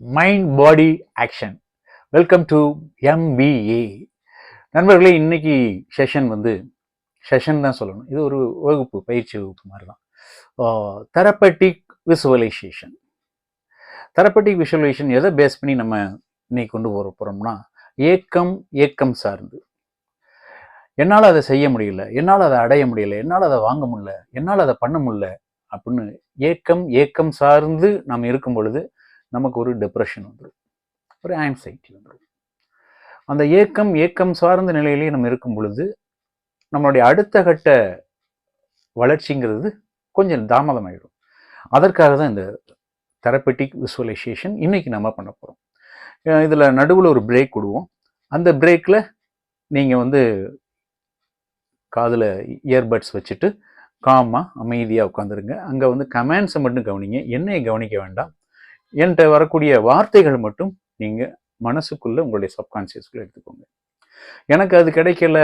Mind body action welcome to MBA நண்பர்களே இன்னைக்கு session வந்து செஷன் தான் சொல்லணும். இது ஒரு வகுப்பு பயிற்சி வகுப்பு மாதிரி தான் தெரப்பட்டிக் விசுவலைசேஷன் தெரப்பட்டிக் விசுவலைசேஷன் எதை பேஸ் பண்ணி நம்ம இன்னைக்கு கொண்டு போகிற போகிறோம்னா ஏக்கம் ஏக்கம் சார்ந்து. என்னால் அதை செய்ய முடியல என்னால் அதை அடைய முடியல என்னால் அதை வாங்க முடியல என்னால் அதை பண்ண முடியல அப்படின்னு ஏக்கம் ஏக்கம் சார்ந்து நாம் இருக்கும் பொழுது நமக்கு ஒரு டிப்ரெஷன் வந்துடும் ஒரு ஆங்ஸைட்டி வந்துடும் அந்த ஏக்கம் ஏக்கம் சார்ந்த நிலையிலேயே நம்ம இருக்கும் பொழுது நம்மளுடைய அடுத்த கட்ட வளர்ச்சிங்கிறது கொஞ்சம் தாமதமாயிடும் அதற்காக தான் இந்த தெரப்பட்டிக் விசுவலைசேஷன் இன்றைக்கி நம்ம பண்ண போகிறோம் இதில் நடுவில் ஒரு பிரேக் விடுவோம். அந்த பிரேக்கில் நீங்கள் வந்து காதில் இயர்பட்ஸ் வச்சுட்டு காமாக அமைதியாக உட்காந்துருங்க அங்கே வந்து கமெண்ட்ஸை மட்டும் கவனிங்க. என்னையை கவனிக்க வேண்டாம். என்கிட்ட வரக்கூடிய வார்த்தைகள் மட்டும் நீங்கள் மனசுக்குள்ளே உங்களுடைய சப்கான்சியஸ்க்குள்ளே எடுத்துக்கோங்க. எனக்கு அது கிடைக்கல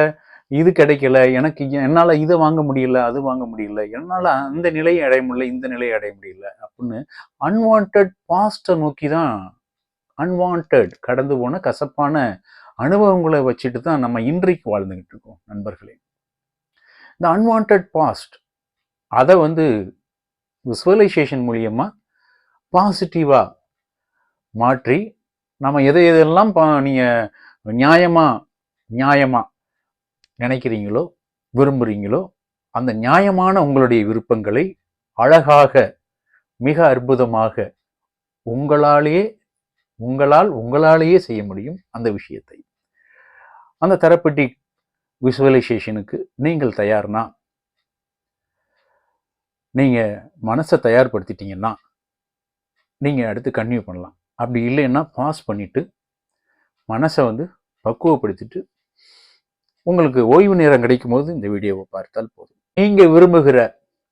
இது கிடைக்கல எனக்கு என்னால் இதை வாங்க முடியல அது வாங்க முடியல என்னால் அந்த நிலையை அடைய முடியல இந்த நிலையை அடைய முடியல அப்படின்னு அன்வான்ட் பாஸ்ட்டை நோக்கி தான் அன்வான்ட் கடந்து போன கசப்பான அனுபவங்களை வச்சுட்டு தான் நம்ம இன்றைக்கு வாழ்ந்துக்கிட்டு இருக்கோம் நண்பர்களே. இந்த அன்வான்ட் பாஸ்ட் அதை வந்து விசுவலைசேஷன் மூலியமாக பாசிட்டிவாக மாற்றி நம்ம எதை எதெல்லாம் நீங்கள் நியாயமாக நியாயமாக நினைக்கிறீங்களோ விரும்புகிறீங்களோ அந்த நியாயமான உங்களுடைய விருப்பங்களை அழகாக மிக அற்புதமாக உங்களாலேயே உங்களால் உங்களாலேயே செய்ய முடியும் அந்த விஷயத்தை. அந்த தெரப்பட்டிக் விசுவலைசேஷனுக்கு நீங்கள் தயார்னா நீங்கள் மனசை தயார்படுத்திட்டீங்கன்னா நீங்கள் அடுத்து கன்டினியூ பண்ணலாம். அப்படி இல்லைன்னா பாஸ் பண்ணிவிட்டு மனசை வந்து பக்குவப்படுத்திட்டு உங்களுக்கு ஓய்வு நேரம் கிடைக்கும் போது இந்த வீடியோவை பார்த்தால் போதும். நீங்கள் விரும்புகிற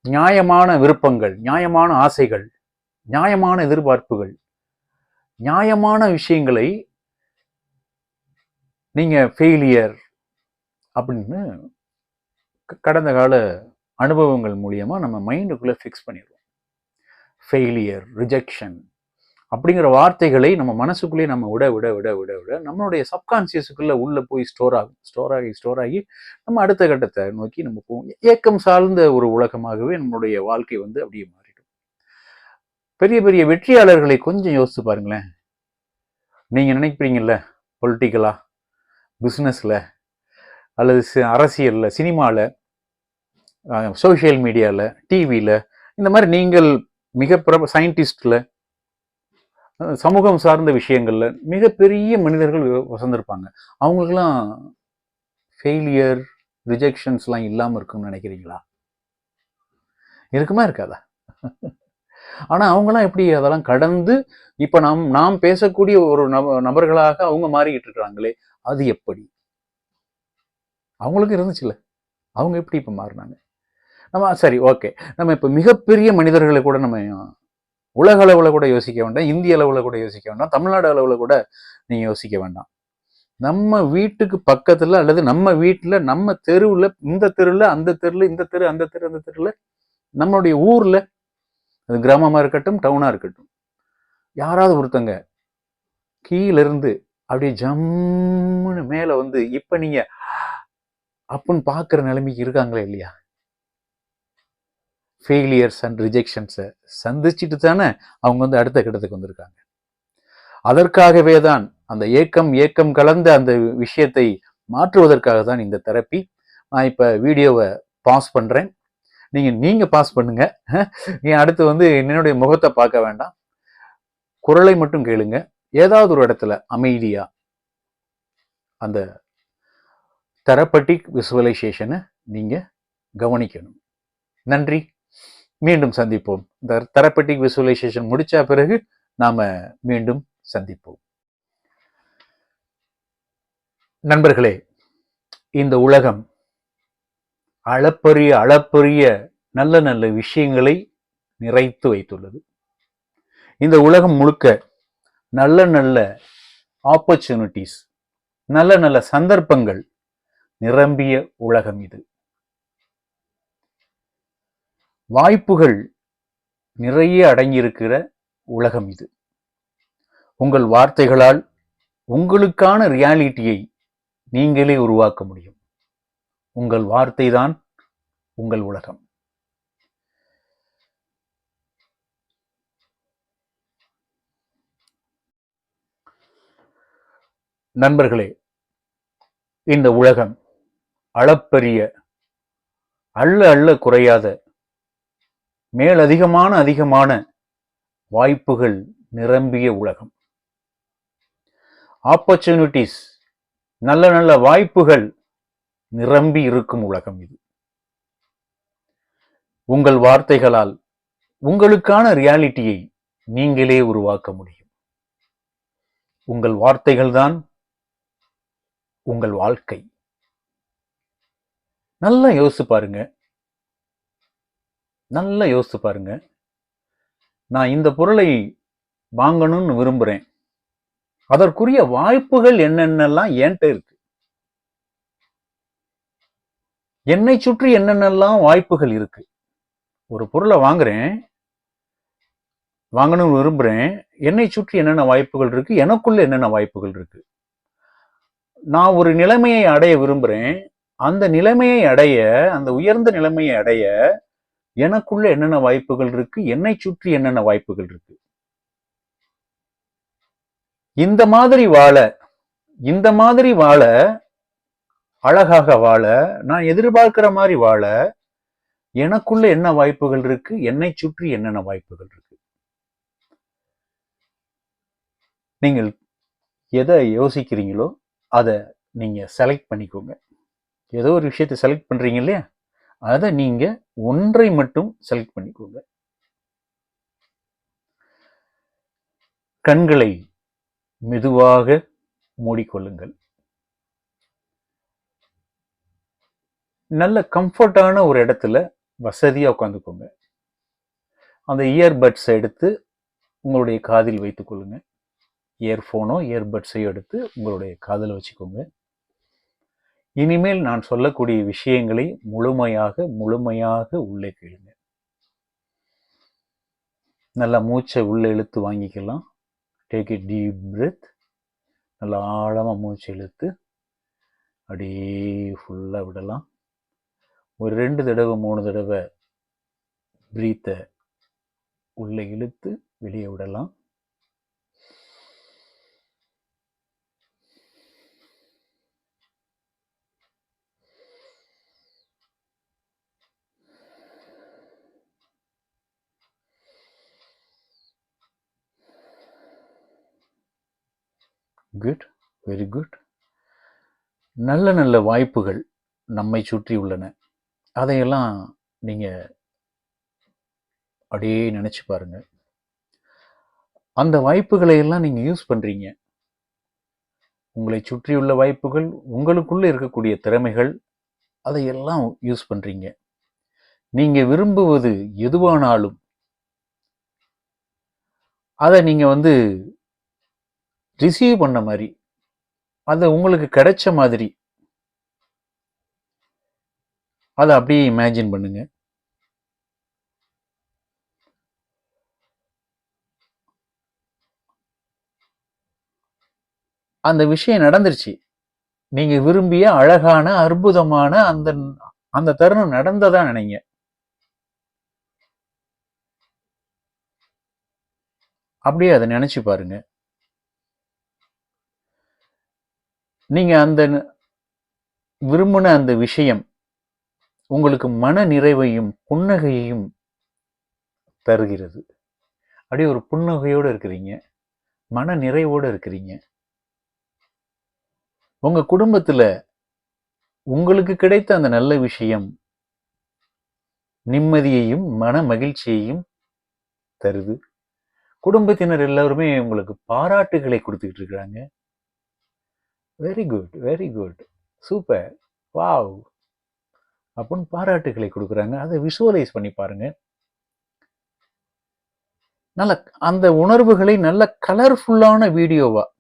நியாயமான விருப்பங்கள் நியாயமான ஆசைகள் நியாயமான எதிர்பார்ப்புகள் நியாயமான விஷயங்களை நீங்கள் ஃபெயிலியர் அப்படின்னு கடந்த கால அனுபவங்கள் மூலியமாக நம்ம மைண்டுக்குள்ளே ஃபிக்ஸ் பண்ணிடுவோம் ஃபெயிலியர் ரிஜெக்ஷன் அப்படிங்கிற வார்த்தைகளை நம்ம மனசுக்குள்ளேயே நம்ம விட விட விட விட விட நம்மளுடைய சப்கான்சியஸுக்குள்ளே உள்ளே போய் ஸ்டோர் ஆகும். ஸ்டோர் ஆகி ஸ்டோர் ஆகி நம்ம அடுத்த கட்டத்தை நோக்கி நம்ம போவோம். ஏக்கம் சார்ந்த ஒரு உலகமாகவே நம்மளுடைய வாழ்க்கை வந்து அப்படியே மாறிடும். பெரிய பெரிய வெற்றியாளர்களை கொஞ்சம் யோசித்து பாருங்களேன். நீங்கள் நினைக்கிறீங்கல்ல பொலிட்டிக்கலாக பிஸ்னஸில் அல்லது அரசியலில் சினிமாவில் சோஷியல் மீடியாவில் டிவியில் இந்த மாதிரி நீங்கள் மிக பிரப சயின்டிஸ்டில் சமூகம் சார்ந்த விஷயங்களில் மிகப்பெரிய மனிதர்கள் வசந்திருப்பாங்க. அவங்களுக்கெல்லாம் ஃபெயிலியர் ரிஜெக்ஷன்ஸ்லாம் இல்லாமல் இருக்குன்னு நினைக்கிறீங்களா? இருக்குமா இருக்காதா? ஆனால் அவங்களாம் எப்படி அதெல்லாம் கடந்து இப்போ நாம் நாம் பேசக்கூடிய ஒரு நபர்களாக அவங்க மாறிக்கிட்டு இருக்கிறாங்களே அது எப்படி? அவங்களுக்கு இருந்துச்சுல்ல. அவங்க எப்படி இப்போ மாறினாங்க? நம்ம சரி ஓகே. நம்ம இப்போ மிகப்பெரிய மனிதர்களை கூட நம்ம உலக அளவில் கூட யோசிக்க வேண்டாம் இந்திய அளவில் கூட யோசிக்க வேண்டாம் தமிழ்நாடு அளவில் கூட நீங்கள் யோசிக்க வேண்டாம். நம்ம வீட்டுக்கு பக்கத்தில் அல்லது நம்ம வீட்டில் நம்ம தெருவில் இந்த தெருவில் அந்த தெருவில் இந்த தெரு அந்த தெரு அந்த தெருவில் நம்மளுடைய ஊரில் அது கிராமமாக இருக்கட்டும் டவுனாக இருக்கட்டும் யாராவது ஒருத்தங்க கீழிருந்து அப்படியே ஜம்முன்னு மேலே வந்து இப்போ நீங்கள் அப்புன்னு பார்க்குற நிலைமைக்கு இருக்காங்களே இல்லையா? ஃபெயிலியர்ஸ் அண்ட் ரிஜெக்ஷன்ஸை சந்திச்சுட்டு தானே அவங்க வந்து அடுத்த கட்டத்துக்கு வந்திருக்காங்க. அதற்காகவே தான் அந்த ஏக்கம் ஏக்கம் கலந்த அந்த விஷயத்தை மாற்றுவதற்காக தான் இந்த தெரப்பி. நான் இப்போ வீடியோவை பாஸ் பண்ணுறேன் நீங்கள் நீங்கள் பாஸ் பண்ணுங்க. நீ அடுத்து வந்து என்னுடைய முகத்தை பார்க்க வேண்டாம். குரலை மட்டும் கேளுங்க. ஏதாவது ஒரு இடத்துல அமைதியாக அந்த தெரப்பட்டிக் விசுவலைசேஷனை நீங்கள் கவனிக்கணும். நன்றி. மீண்டும் சந்திப்போம். இந்த தெரப்பட்டிக் விசுவலைசேஷன் முடிச்ச பிறகு நாம மீண்டும் சந்திப்போம். நண்பர்களே இந்த உலகம் அளப்பரிய அளப்பரிய நல்ல நல்ல விஷயங்களை நிறைத்து வைத்துள்ளது. இந்த உலகம் முழுக்க நல்ல நல்ல ஆப்பர்ச்சுனிட்டிஸ் நல்ல நல்ல சந்தர்ப்பங்கள் நிரம்பிய உலகம் இது. வாய்ப்புகள் நிறைய அடங்கியிருக்கிற உலகம் இது. உங்கள் வார்த்தைகளால் உங்களுக்கான ரியாலிட்டியை நீங்களே உருவாக்க முடியும். உங்கள் வார்த்தை தான் உங்கள் உலகம். நண்பர்களே இந்த உலகம் அளப்பரிய அள்ள அள்ள குறையாத மேலதிகமான அதிகமான வாய்ப்புகள் நிரம்பிய உலகம். ஆப்பர்ச்சுனிட்டிஸ் நல்ல நல்ல வாய்ப்புகள் நிரம்பி இருக்கும் உலகம் இது. உங்கள் வார்த்தைகளால் உங்களுக்கான ரியாலிட்டியை நீங்களே உருவாக்க முடியும். உங்கள் வார்த்தைகள்தான் உங்கள் வாழ்க்கை. நல்லா யோசிச்சு பாருங்க. நல்லா யோசிச்சு பாருங்க. நான் இந்த பொருளை வாங்கணும்னு விரும்புறேன். அதற்குரிய வாய்ப்புகள் என்னென்னலாம் என்கிட்ட இருக்கு. என்னை சுற்றி என்னென்னலாம் வாய்ப்புகள் இருக்கு. ஒரு பொருளை வாங்குறேன். வாங்கணும்னு விரும்புறேன். என்னை சுற்றி என்னென்ன வாய்ப்புகள் இருக்கு? எனக்குள்ள என்னென்ன வாய்ப்புகள் இருக்கு? நான் ஒரு நிலைமையை அடைய விரும்புறேன். அந்த நிலைமையை அடைய அந்த உயர்ந்த நிலைமையை அடைய எனக்குள்ள என்னென்ன வாய்ப்புகள் இருக்கு? என்னை சுற்றி என்னென்ன வாய்ப்புகள் இருக்கு? இந்த மாதிரி வாழ இந்த மாதிரி வாழ அழகாக வாழ நான் எதிர்பார்க்கிற மாதிரி வாழ எனக்குள்ள என்ன வாய்ப்புகள் இருக்கு? என்னை சுற்றி என்னென்ன வாய்ப்புகள் இருக்கு? நீங்கள் எதை யோசிக்கிறீங்களோ அதை நீங்க செலக்ட் பண்ணிக்கோங்க. ஏதோ ஒரு விஷயத்தை செலக்ட் பண்றீங்க இல்லையா? அதை நீங்க ஒன்றை மட்டும் செலக்ட் பண்ணிக்கோங்க. கண்களை மெதுவாக மூடிக்கொள்ளுங்கள். நல்ல கம்ஃபர்டான ஒரு இடத்துல வசதியா உட்காந்துக்கோங்க அந்த இயர்பட்ஸை எடுத்து உங்களுடைய காதில் வைத்துக் கொள்ளுங்க இயர்ஃபோனோ இயர்பட்ஸையோ எடுத்து உங்களுடைய காதில் வச்சுக்கோங்க. இனிமேல் நான் சொல்லக்கூடிய விஷயங்களை முழுமையாக முழுமையாக உள்ளே கேளுங்க. நல்லா மூச்சை உள்ளே இழுத்து வாங்கிக்கலாம். டேக் இட் டீப் பிரெத் நல்லா ஆழமாக மூச்சு இழுத்து அப்படியே ஃபுல்லாக விடலாம். ஒரு ரெண்டு தடவை மூணு தடவை ப்ரீத்தை உள்ளே இழுத்து வெளியே விடலாம். குட் வெரி குட் நல்ல நல்ல வாய்ப்புகள் நம்மை சுற்றி உள்ளன. அதையெல்லாம் நீங்கள் அப்படியே நினச்சி பாருங்கள் அந்த வாய்ப்புகளை எல்லாம் நீங்கள் யூஸ் பண்ணுறீங்க உங்களை சுற்றியுள்ள வாய்ப்புகள் உங்களுக்குள்ளே இருக்கக்கூடிய திறமைகள் அதையெல்லாம் யூஸ் பண்ணுறீங்க நீங்கள் விரும்புவது எதுவானாலும் அதை நீங்கள் வந்து ரிசீவ் பண்ண மாதிரி. அது உங்களுக்கு கிடைச்ச மாதிரி. அதை அப்படியே இமேஜின் பண்ணுங்க. அந்த விஷயம் நடந்துருச்சு. நீங்க விரும்பிய அழகான அற்புதமான அந்த அந்த தருணம் நடந்ததா நினைங்க. அப்படியே அதை நினைச்சு பாருங்க. நீங்க அந்த விரும்பின அந்த விஷயம் உங்களுக்கு மன நிறைவையும் புன்னகையையும் தருகிறது. அப்படியே ஒரு புன்னகையோடு இருக்கிறீங்க. மன நிறைவோடு இருக்கிறீங்க. உங்க குடும்பத்துல உங்களுக்கு கிடைத்த அந்த நல்ல விஷயம் நிம்மதியையும் மன மகிழ்ச்சியையும் தருது. குடும்பத்தினர் எல்லாருமே உங்களுக்கு பாராட்டுகளை கொடுத்துக்கிட்டு இருக்கிறாங்க. Very good very good super wow அப்படின்னு பாராட்டுகளை கொடுக்குறாங்க. அதை விஷுவலைஸ் பண்ணி பாருங்கள் நல்ல அந்த உணர்வுகளை நல்ல கலர்ஃபுல்லான வீடியோவாக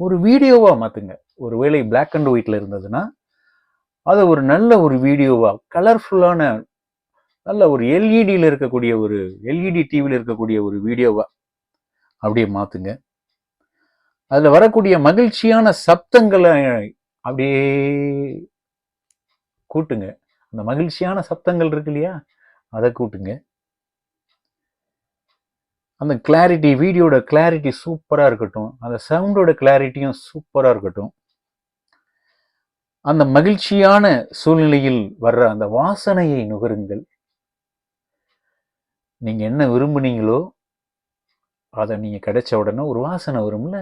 ஒரு வீடியோவாக மாற்றுங்க ஒரு வேலை பிளாக் அண்ட் ஒயிட்டில் இருந்ததுன்னா அதை ஒரு நல்ல ஒரு வீடியோவாக கலர்ஃபுல்லான நல்ல ஒரு எல்இடியில் இருக்கக்கூடிய ஒரு எல்இடி டிவியில் இருக்கக்கூடிய ஒரு வீடியோவாக அப்படியே மாற்றுங்க அதில் வரக்கூடிய மகிழ்ச்சியான சப்தங்களை அப்படியே கூட்டுங்க. அந்த மகிழ்ச்சியான சப்தங்கள் இருக்கு இல்லையா? அதை கூட்டுங்க. அந்த கிளாரிட்டி வீடியோட கிளாரிட்டி சூப்பராக இருக்கட்டும். அந்த சவுண்டோட கிளாரிட்டியும் சூப்பராக இருக்கட்டும். அந்த மகிழ்ச்சியான சூழ்நிலையில் வர்ற அந்த வாசனையை நுகருங்கள். நீங்கள் என்ன விரும்புனீங்களோ அதை நீங்கள் கிடைச்ச உடனே ஒரு வாசனை வரும்ல?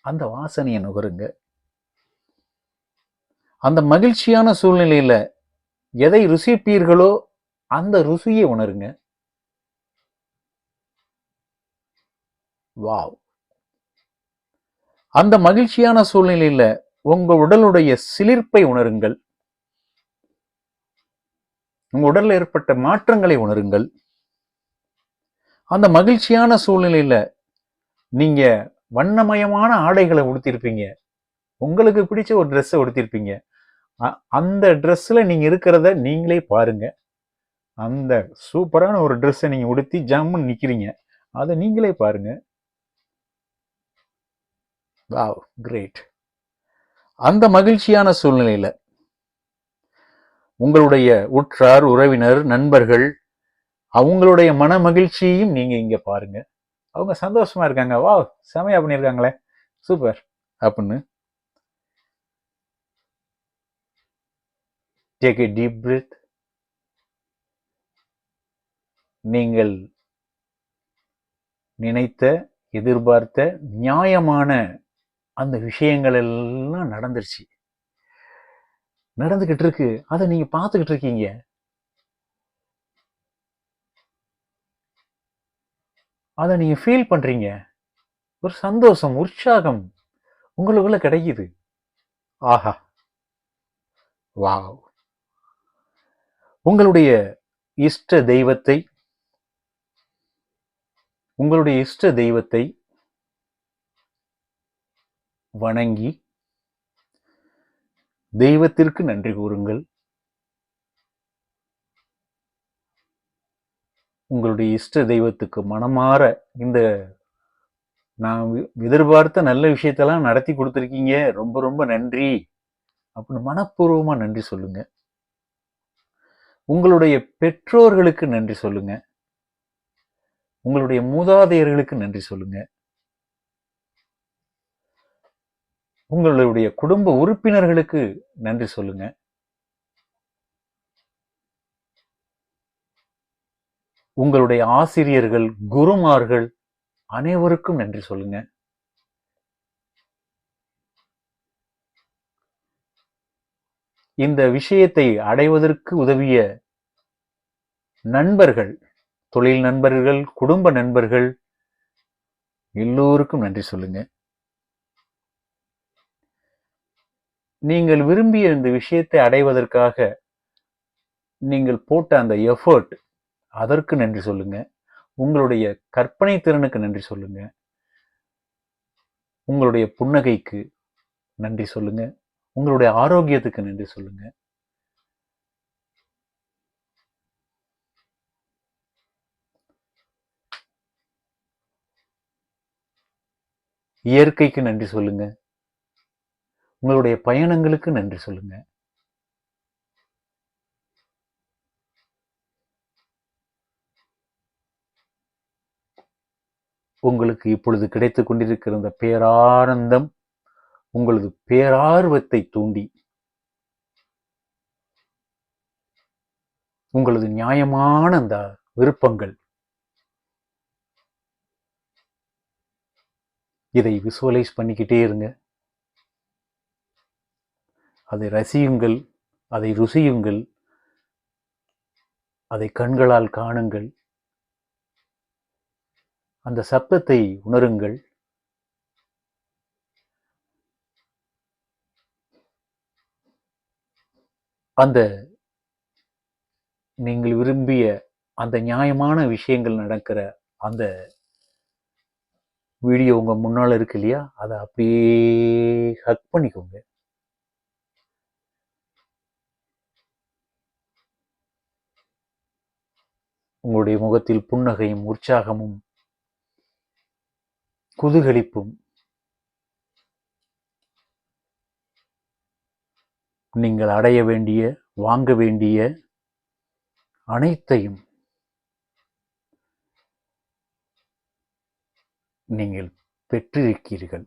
அந்த வாசனையை நுகருங்க. அந்த மகிழ்ச்சியான சூழ்நிலையில எதை ருசிப்பீர்களோ அந்த ருசியை உணருங்க. வாவ். அந்த மகிழ்ச்சியான சூழ்நிலையில உங்க உடலுடைய சிலிர்ப்பை உணருங்கள். உங்க உடல்ல ஏற்பட்ட மாற்றங்களை உணருங்கள். அந்த மகிழ்ச்சியான சூழ்நிலையில நீங்க வண்ணமயமான ஆடைகளை உடுத்திருப்பீங்க உங்களுக்கு பிடிச்ச ஒரு ட்ரெஸ்ஸை உடுத்திருப்பீங்க அ- அந்த ட்ரெஸ்ஸில் நீங்கள் இருக்கிறத நீங்களே பாருங்க. அந்த சூப்பரான ஒரு ட்ரெஸ்ஸை நீங்கள் உடுத்தி ஜம்முன்னு நிற்கிறீங்க அதை நீங்களே பாருங்க. Wow great. அந்த மகிழ்ச்சியான சூழ்நிலையில உங்களுடைய உற்றார் உறவினர் நண்பர்கள் அவங்களுடைய மன மகிழ்ச்சியையும் நீங்க இங்க பாருங்க. அவங்க சந்தோஷமா இருக்காங்க. வா செமையா பண்ணியிருக்காங்களே. சூப்பர். அப்படின்னு. டேக் ஏ டீப் பிரித் நீங்கள் நினைத்த எதிர்பார்த்த நியாயமான அந்த விஷயங்கள் எல்லாம் நடந்துருச்சு. நடந்துக்கிட்டு இருக்கு அதை நீங்கள் பார்த்துக்கிட்டு இருக்கீங்க அதை நீங்கள் ஃபீல் பண்றீங்க. ஒரு சந்தோஷம் உற்சாகம் உங்களுக்குள்ள கிடைக்குது. ஆஹா. வாவ். உங்களுடைய இஷ்ட தெய்வத்தை உங்களுடைய இஷ்ட தெய்வத்தை வணங்கி தெய்வத்திற்கு நன்றி கூறுங்கள். உங்களுடைய இஷ்ட தெய்வத்துக்கு மனமாற இந்த நான் வி- எதிர்பார்த்த நல்ல விஷயத்தெல்லாம் நடத்தி கொடுத்துருக்கீங்க. ரொம்ப ரொம்ப நன்றி. அப்படின்னு மனப்பூர்வமாக நன்றி சொல்லுங்க. உங்களுடைய பெற்றோர்களுக்கு நன்றி சொல்லுங்க. உங்களுடைய மூதாதையர்களுக்கு நன்றி சொல்லுங்க. உங்களுடைய குடும்ப உறுப்பினர்களுக்கு நன்றி சொல்லுங்கள் உங்களுடைய ஆசிரியர்கள் குருமார்கள் அனைவருக்கும் நன்றி சொல்லுங்க. இந்த விஷயத்தை அடைவதற்கு உதவிய நண்பர்கள் தொழில் நண்பர்கள் குடும்ப நண்பர்கள் எல்லோருக்கும் நன்றி சொல்லுங்க. நீங்கள் விரும்பிய இந்த விஷயத்தை அடைவதற்காக நீங்கள் போட்ட அந்த எஃபர்ட் அதற்கு நன்றி சொல்லுங்க. உங்களுடைய கற்பனை திறனுக்கு நன்றி சொல்லுங்க. உங்களுடைய புன்னகைக்கு நன்றி சொல்லுங்க. உங்களுடைய ஆரோக்கியத்துக்கு நன்றி சொல்லுங்க. இயற்கைக்கு நன்றி சொல்லுங்க. உங்களுடைய பயணங்களுக்கு நன்றி சொல்லுங்கள் உங்களுக்கு இப்பொழுது கிடைத்துக் கொண்டிருக்கிற இந்த பேரானந்தம் உங்களது பேரார்வத்தை தூண்டி உங்களது நியாயமான அந்த விருப்பங்கள் இதை விசுவலைஸ் பண்ணிக்கிட்டே இருங்க. அதை ரசியுங்கள் அதை ருசியுங்கள் அதை கண்களால் காணுங்கள். அந்த சப்தத்தை உணருங்கள். அந்த நீங்கள் விரும்பிய அந்த நியாயமான விஷயங்கள் நடக்கிற அந்த வீடியோ உங்க முன்னால இருக்கு இல்லையா? அதை அப்படியே ஹக் பண்ணிக்கோங்க. உங்களுடைய முகத்தில் புன்னகையும் உற்சாகமும் குதூகலிப்பும். நீங்கள் அடைய வேண்டிய வாங்க வேண்டிய அனைத்தையும் நீங்கள் பெற்றிருக்கிறீர்கள்.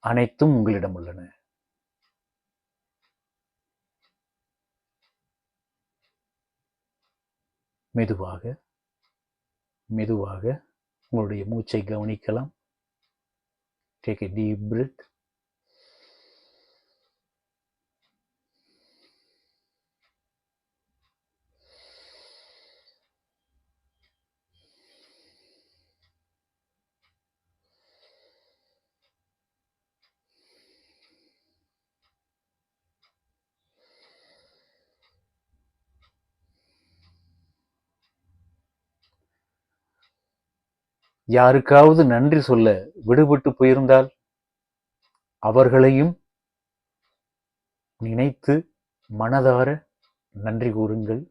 அனைத்தும் உங்களிடம் உள்ளன. மெதுவாக மெதுவாக உங்களுடைய மூச்சை கவனிக்கலாம். Take a deep breath. யாருக்காவது நன்றி சொல்ல விடுபட்டு போயிருந்தால் அவர்களையும் நினைத்து மனதார நன்றி கூறுங்கள்.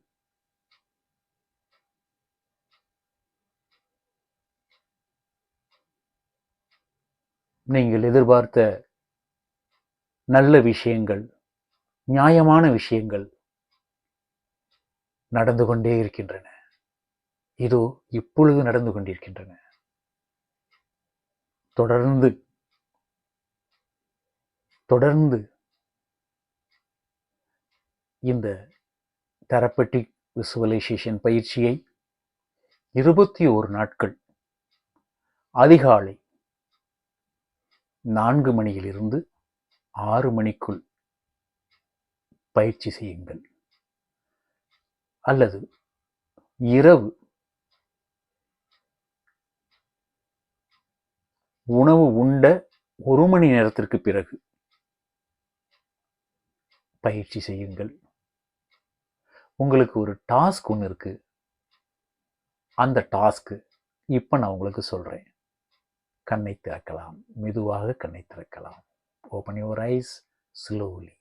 நீங்கள் எதிர்பார்த்த நல்ல விஷயங்கள் நியாயமான விஷயங்கள் நடந்து கொண்டே இருக்கின்றன. இதோ இப்பொழுது நடந்து கொண்டிருக்கின்றன. தொடர்ந்து தொடர்ந்து இந்த தெரப்பட்டிக் விசுவலைசேஷன் பயிற்சியை இருபத்தி ஓரு நாட்கள் அதிகாலை நான்கு மணியிலிருந்து ஆறு மணிக்குள் பயிற்சி செய்யுங்கள். அல்லது இரவு உணவு உண்ட ஒரு மணி நேரத்திற்கு பிறகு. பயிற்சி செய்யுங்கள். உங்களுக்கு ஒரு டாஸ்க் ஒன்று இருக்கு. அந்த டாஸ்க்கு இப்போ நான் உங்களுக்கு சொல்றேன். கண்ணை திறக்கலாம். மெதுவாக கண்ணை திறக்கலாம். Open your eyes slowly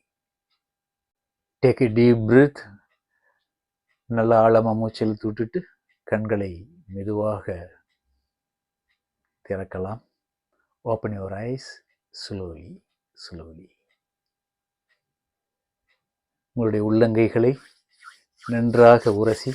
take a deep breath நல்லா ஆழமாக மூச்சு தூட்டுட்டு கண்களை மெதுவாக திறக்கலாம். Open your eyes slowly slowly உங்களுடைய உள்ளங்கைகளை நன்றாக உரசி.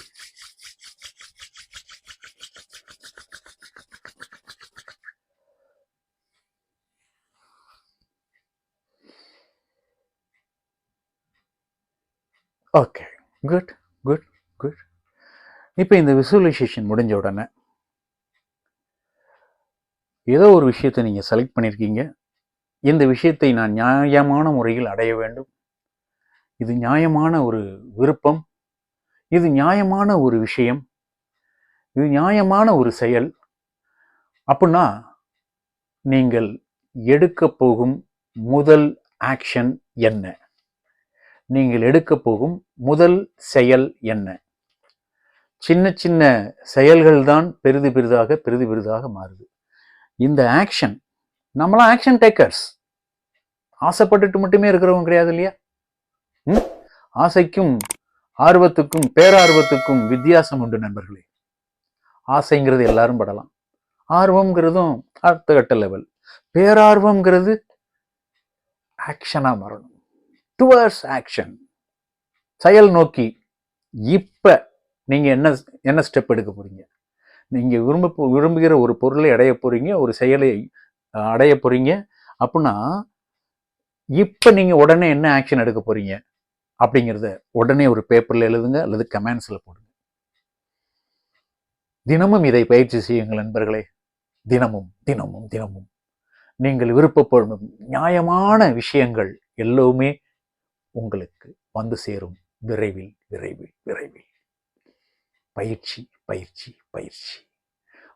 ஓகே குட் குட் குட் இப்போ இந்த விசுவலைசேஷன் முடிஞ்ச உடனே ஏதோ ஒரு விஷயத்தை நீங்கள் செலக்ட் பண்ணியிருக்கீங்க இந்த விஷயத்தை நான் நியாயமான முறையில் அடைய வேண்டும். இது நியாயமான ஒரு விருப்பம். இது நியாயமான ஒரு விஷயம். இது நியாயமான ஒரு செயல். அப்படின்னா நீங்கள் எடுக்க போகும் முதல் ஆக்ஷன் என்ன? நீங்கள் எடுக்க போகும் முதல் செயல் என்ன? சின்ன சின்ன செயல்கள் தான் பெரிது பெரிதாக பெரிது பெரிதாக மாறுது. இந்த ஆக்ஷன் நம்மளாம் ஆக்ஷன் டேக்கர்ஸ் ஆசைப்பட்டுட்டு மட்டுமே இருக்கிறவங்க கிடையாது இல்லையா? ம்? ஆசைக்கும் ஆர்வத்துக்கும் பேரார்வத்துக்கும் வித்தியாசம் உண்டு நண்பர்களே. ஆசைங்கிறது எல்லாரும் படலாம். ஆர்வம்ங்கிறதும் அடுத்த கட்ட லெவல் பேரார்வம்ங்கிறது ஆக்ஷனாக மாறணும். டுவர்ட்ஸ் ஆக்ஷன் செயல் நோக்கி இப்போ நீங்கள் என்ன என்ன ஸ்டெப் எடுக்க போறீங்க? நீங்கள் விரும்ப விரும்புகிற ஒரு பொருளை அடைய போகிறீங்க ஒரு செயலை அடைய போகிறீங்க அப்படின்னா இப்போ நீங்கள் உடனே என்ன ஆக்ஷன் எடுக்க போகிறீங்க அப்படிங்கிறத உடனே ஒரு பேப்பரில் எழுதுங்க அல்லது கமெண்ட்ஸில் போடுங்க. தினமும் இதை பயிற்சி செய்யுங்கள் நண்பர்களே. தினமும் தினமும் தினமும். நீங்கள் விருப்பப்படும் நியாயமான விஷயங்கள் எல்லோருமே உங்களுக்கு வந்து சேரும். விரைவில் விரைவில் விரைவில். பயிற்சி பயிற்சி பயிற்சி.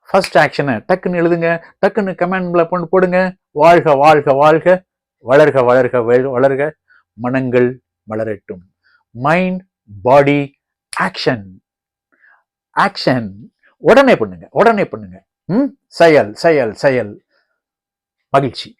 ஃபர்ஸ்ட் ஆக்ஷனை டக்குன்னு எழுதுங்க. டக்குன்னு கமெண்ட்ல பண்ணி போடுங்க. வாழ்க வாழ்க வாழ்க. வளர்க வளர்க வளர்க. மனங்கள் வளரட்டும். மைண்ட் பாடி ஆக்ஷன் ஆக்ஷன் உடனே பண்ணுங்க. உடனே பண்ணுங்க. ம்? செயல் செயல் செயல். மகிழ்ச்சி.